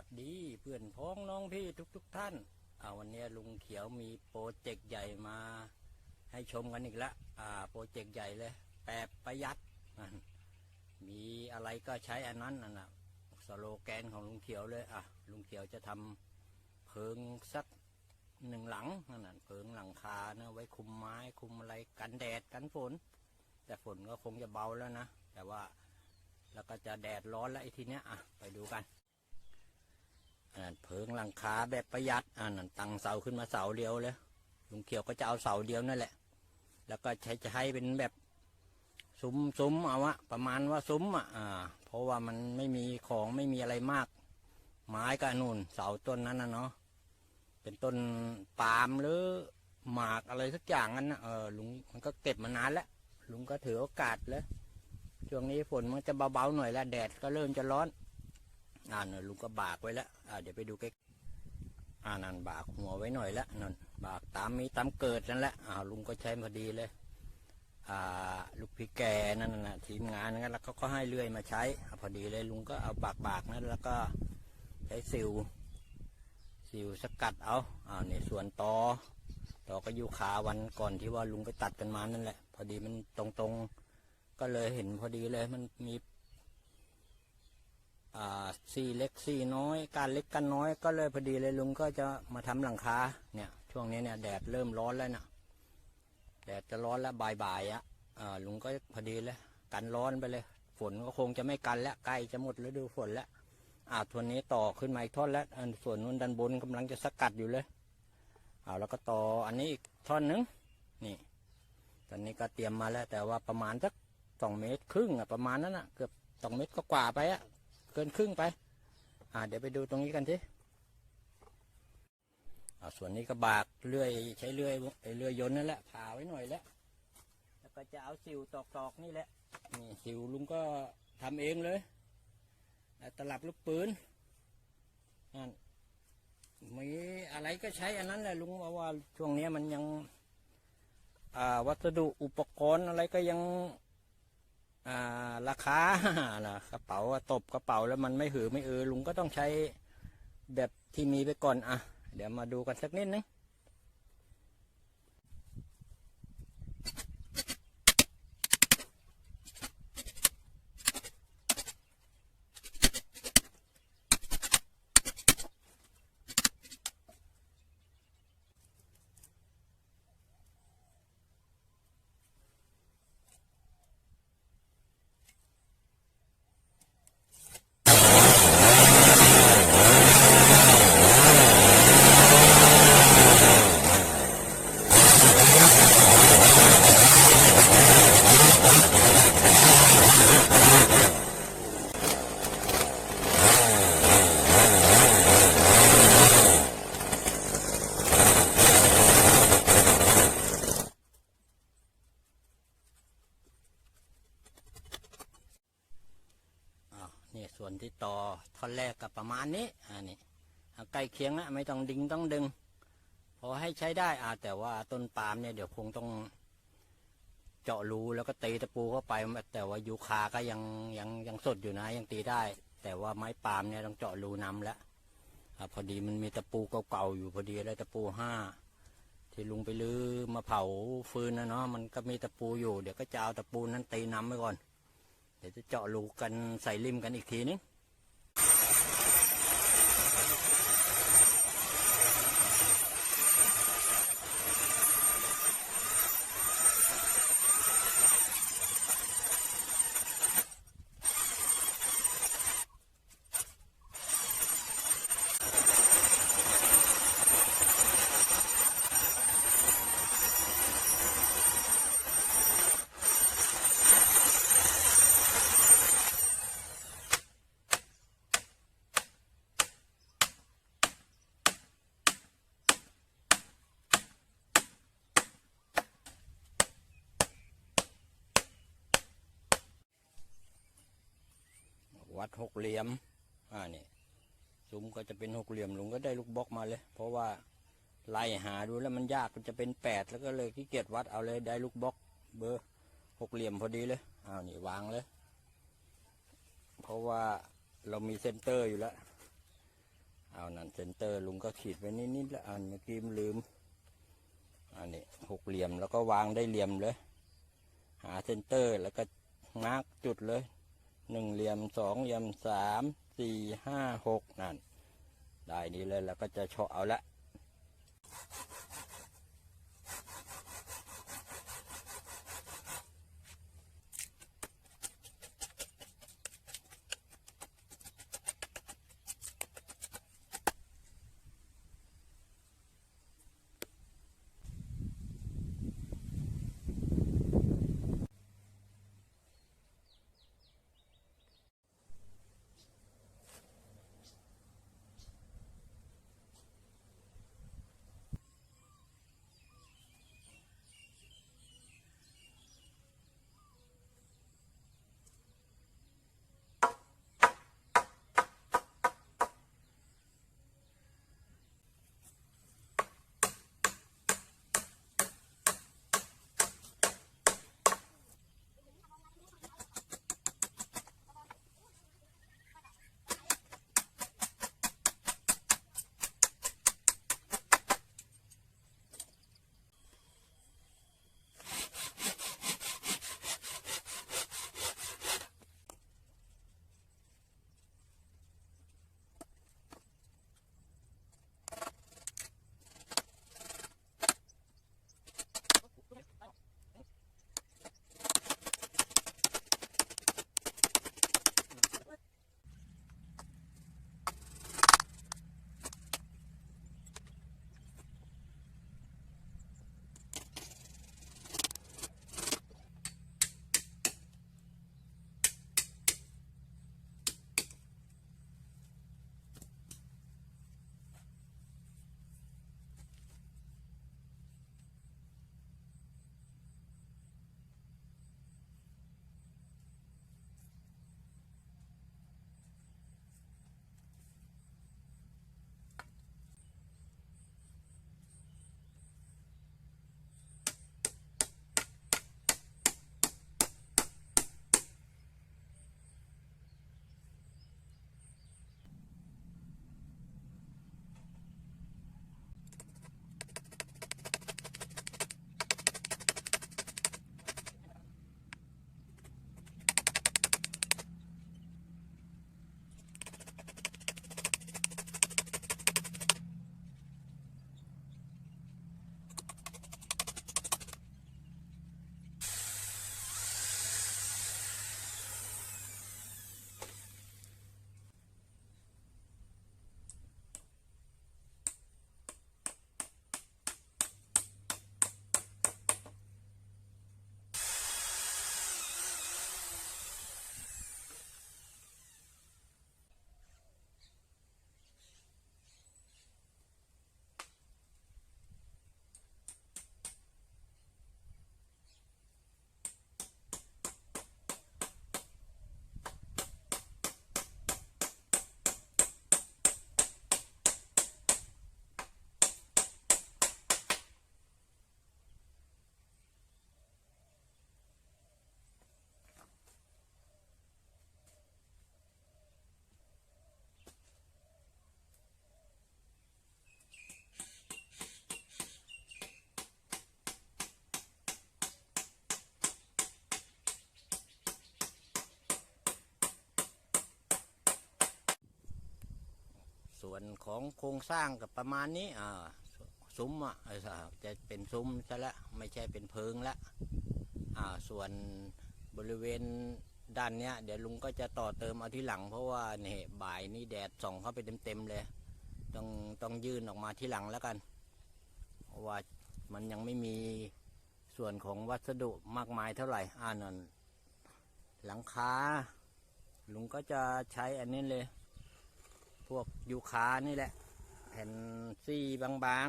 วัสดีเพื่อนพ้องน้องพี่ทุกๆทท่านอ่าวันนี้ลุงเขียวมีโปรเจกต์ใหญ่มา ให้ชมกันอีกแล้วอ่าโปรเจกต์ใหญ่เลยแปบประหยัดมีอะไรก็ใช้อันนั้นน่ะนะสโลแกนของลุงเขียวเลยอะลุงเขียวจะทำเพิงสักหนึ่งหลังนั่นน่ะเพิงหลังคานะไว้คุมไม้คุมอะไรกันแดดกันฝน แต่ฝนก็คงจะเบาแล้วนะแต่ว่าแล้วก็จะแดดร้อนแล้วไอ้ทีเนี้ยอะไปดูกัน อันนั้นเพิงหลังคาแบบประหยัดอันนั้นตั้งเสาขึ้นมาเสาเดียวเลยลุงเขียวก็จะเอาเสาเดียวนั่นแหละ แล้วก็ใช้จะให้เป็นแบบซุ้มซุ้มเอาวะประมาณว่าซุ้มอะอ่า เพราะว่ามันไม่มีของไม่มีอะไรมาก ไม้ก็นู่นเสาต้นนั้นนะเนาะเป็นต้นปาล์มหรือหมากอะไรสักอย่างนั้นนะเออลุงมันก็เก็บมานานแล้วลุงก็ถือโอกาสเลยช่วงนี้ฝนมันจะเบาๆหน่อยแล้วแดดก็เริ่มจะร้อน อ่าเนี่ยลุงก็บากไว้แล้วอ่าเดี๋ยวไปดูใกล้อ่านั่นบากหัวไว้หน่อยแล้วนั่นบากตามมีตามเกิดนั่นแหละอ่าลุงก็ใช้พอดีเลยอ่าลูกพี่แกนั่นน่ะทีมงานนั้นแล้วก็ก็ให้เลื่อยมาใช้พอดีเลยลุงก็เอาบากบากๆนั้นแล้วก็ใช้สิวสิวสกัดเอาอ่าเนี่ยส่วนตอตอก็อยู่ขาวันก่อนที่ว่าลุงไปตัดกันมานั่นแหละ พอดีมันตรงๆก็เลยเห็นพอดีเลยมันมี ซี่เล็กซี่น้อย การเล็กกันน้อยก็เลยพอดีเลยลุงก็จะมาทำหลังคาเนี่ยช่วงนี้เนี่ยแดดเริ่มร้อนแล้วนะแดดจะร้อนแล้วบ่ายๆอะอ่าลุงก็พอดีเลยกันร้อนไปเลย ฝนก็คงจะไม่กันแล้วใกล้จะหมดฤดูฝนแล้วอ่าทวนนี้ต่อขึ้นมาอีกท่อนแล้วอันส่วนนู้นด้านบนกำลังจะสกัดอยู่เลยเอาแล้วก็ต่ออันนี้อีกท่อนหนึงนี่ ตอนนี้ก็เตรียมมาแล้ว แต่ว่าประมาณสักสองเมตรครึ่งอะประมาณนั้นอะเกือบสองเมตรก็กว่าไปอะ กินครึ่งไป อ่า เดี๋ยวไปดูตรงนี้กันทีอ่าส่วนนี้ก็บากเลื่อยใช้เลื่อยเลื่อยยนต์นั่นแหละผ่าไว้หน่อยแล้วแล้วก็จะเอาสิวตอกๆนี่แหละนี่สิวลุงก็ทำเองเลยตลับลูกปืนนั่นมีอะไรก็ใช้อันนั้นแหละลุงว่าว่าช่วงนี้มันยังอ่าวัสดุอุปกรณ์อะไรก็ยัง อ่าราคานะกระเป๋าตบกระเป๋าแล้วมันไม่หือไม่เออลุงก็ต้องใช้แบบที่มีไปก่อนอะ เดี๋ยวมาดูกันสักนิดนึงอ้าวนี่ส่วน ที่ต่อท่อนแรกกับประมาณนี้อ่านี่เอาใกล้เคียงนะไม่ต้องดึงต้องดึง พอให้ใช้ได้อ่าแต่ว่าต้นปาล์มเนี่ยเดี๋ยวคงต้อง เจาะรูแล้วก็ตีตะปูเข้าไป แต่ว่ายูคาก็ยังยังยังสดอยู่นะ ยังตีได้ แต่ว่าไม้ปาล์มเนี่ยต้องเจาะรูนำแล้วพอดีมันมีตะปูเก่าๆอยู่พอดีเลยตะปูห้าที่ลุงไปลื้อมาเผาฟืนนะเนาะมันก็มีตะปูอยู่เดี๋ยวก็จะเอาตะปูนั้นตีนำไว้ก่อนเดี๋ยวจะเจาะรูกันใส่ริมกันอีกทีนึง วัดหกเหลี่ยมอ่านี่ซุ้มก็จะเป็นหกเหลี่ยมลุงก็ได้ลูกบล็อกมาเลย เพราะว่าไล่หาดูแล้วมันยากมันจะเป็นแปดแล้วก็เลยขี้เกียจวัดเอาเลยได้ลูกบล็อก เบอร์หกเหลี่ยมพอดีเลยอ้าวนี่วางเลย เพราะว่าเรามีเซนเตอร์อยู่แล้วเอานั่นเซนเตอร์ลุงก็ขีดไว้นิดๆแล้วอันเมื่อกี้ลืมอันนี้หกเหลี่ยมแล้วก็วางได้เหลี่ยมเลย หาเซนเตอร์แล้วก็มาร์กจุดเลย หนึ่งเหลี่ยมสองเหลี่ยมสามสี่ห้าหกนั่น ได้นี้เลยแล้วก็จะเฉาะเอาละ วนของโครงสร้างกับประมาณนี้อ่าซุ้มอะจะเป็นซุ้มซะละไม่ใช่เป็นเพิงละอ่าส่วนบริเวณด้านเนี้ยเดี๋ยวลุงก็จะต่อเติมเอาที่หลัง เพราะว่าเนี่ยบ่ายนี่แดดส่องเข้าไปเต็มๆเลย ต้องต้องยื่นออกมาที่หลังแล้วกัน เพราะว่ามันยังไม่มีส่วนของวัสดุมากมายเท่าไหร่อ่านั่นหลังคาลุงก็จะใช้อันนี้เลย พวกยูคานี่แหละ แผ่นซี่บาง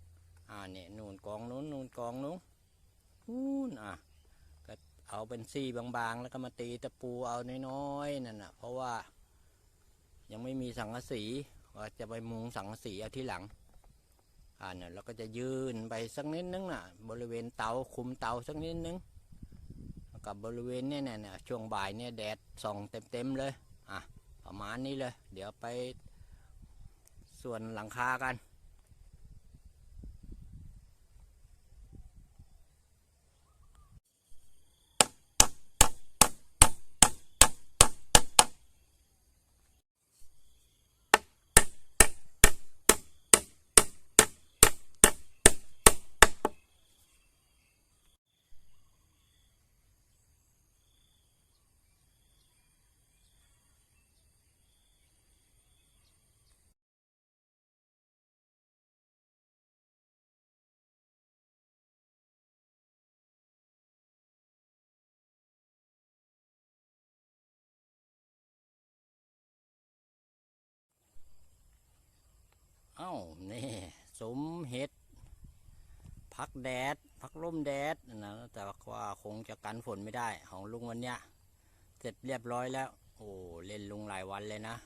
ๆ อ่าเนี่ยนูนกองนู้นนูนกองนู้นนู่นอะก็เอาเป็นซี่บางๆ แล้วก็มาตีตะปูเอาน้อยๆนั่นน่ะ เพราะว่ายังไม่มีสังกะสีว่าจะไปมุงสังกะสีเอาที่หลังอ่าเนี่ยเราก็จะยืนไปสักนิดนึงน่ะ บริเวณเตาคุมเตาสักนิดนึงกับบริเวณเนี่ยเนี่ยเนี่ยช่วงบ่ายเนี่ยแดดส่องเต็มๆเลยอะ ประมาณนี้เลย เดี๋ยวไปส่วนหลังคากัน อ้านี่สมเห็ดพักแดดพักร่มแดดนะแต่ว่าคงจะกันฝนไม่ได้ของลุงวันเนี้ยเสร็จเรียบร้อยแล้ว โอ้เล่นลุงหลายวันเลยนะ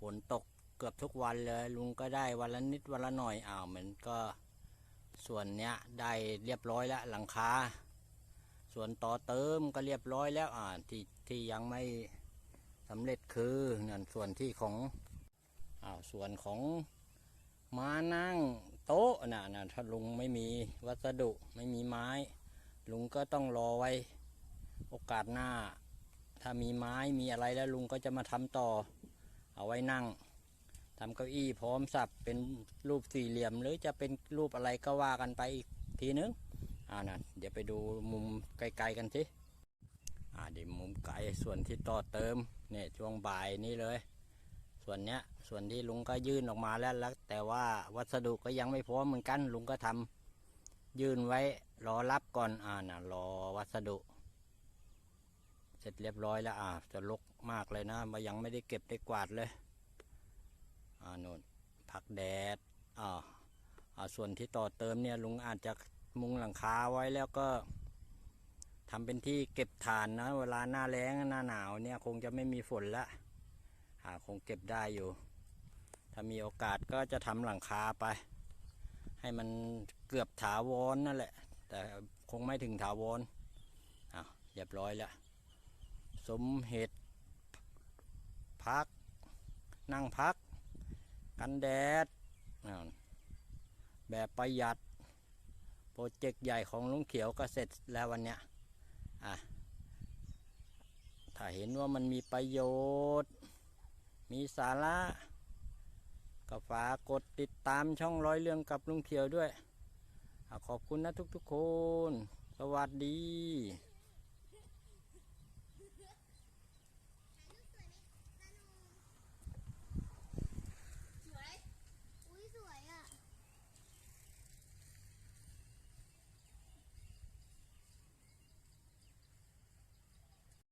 ฝนตกเกือบทุกวันเลย ลุงก็ได้วันละนิดวันละหน่อยอ้าวมันก็ ส่วนเนี้ยได้เรียบร้อยแล้วหลังคาส่วนต่อเติมก็เรียบร้อยแล้วอ่าที่ที่ยังไม่สำเร็จคือนั่นส่วนที่ของอ้าวส่วนของ มานั่งโต๊ะน่ะนะถ้าลุงไม่มีวัสดุไม่มีไม้ ลุงก็ต้องรอไว้ โอกาสหน้า ถ้ามีไม้มีอะไรแล้วลุงก็จะมาทำต่อ เอาไว้นั่งทำเก้าอี้พร้อมสับเป็นรูปสี่เหลี่ยม หรือจะเป็นรูปอะไรก็ว่ากันไปอีกทีนึงอ่านะเดี๋ยวไปดูมุมไกลๆกันสิอ่าเดี๋ยวมุมไกลส่วนที่ต่อเติมเนี่ยช่วงบ่ายนี้เลย ส่วนเนี้ยส่วนที่ลุงก็ยื่นออกมาแล้วแล้ว แต่ว่าวัสดุก็ยังไม่พร้อมเหมือนกัน ลุงก็ทำยื่นไว้รอรับก่อนอ่านะรอวัสดุ เสร็จเรียบร้อยแล้วอ่าจะลกมากเลยนะมายังไม่ได้เก็บได้กวาดเลยอ่าโน่นพักแดดอ่าอ่าส่วนที่ต่อเติมเนี่ยลุงอาจจะมุงหลังคาไว้แล้วก็ทำเป็นที่เก็บถ่านนะ เวลาหน้าแล้งหน้าหนาวเนี่ยคงจะไม่มีฝนละาคงเก็บได้อยู่ ถ้ามีโอกาสก็จะทำหลังคาไป ให้มันเกือบถาวรนั่นแหละ แต่คงไม่ถึงถาวรอ่าเรียบร้อยแล้วสมเหตุพัก นั่งพัก กันแดด แบบประหยัด โปรเจกต์ใหญ่ของลุงเขียวก็เสร็จแล้ววันเนี้ยอะถ้าเห็นว่ามันมีประโยชน์ มีสาระก็ฝากกดติดตามช่องร้อยเรื่องกับลุงเขียวด้วยอขอบคุณนะทุกๆคน สวัสดี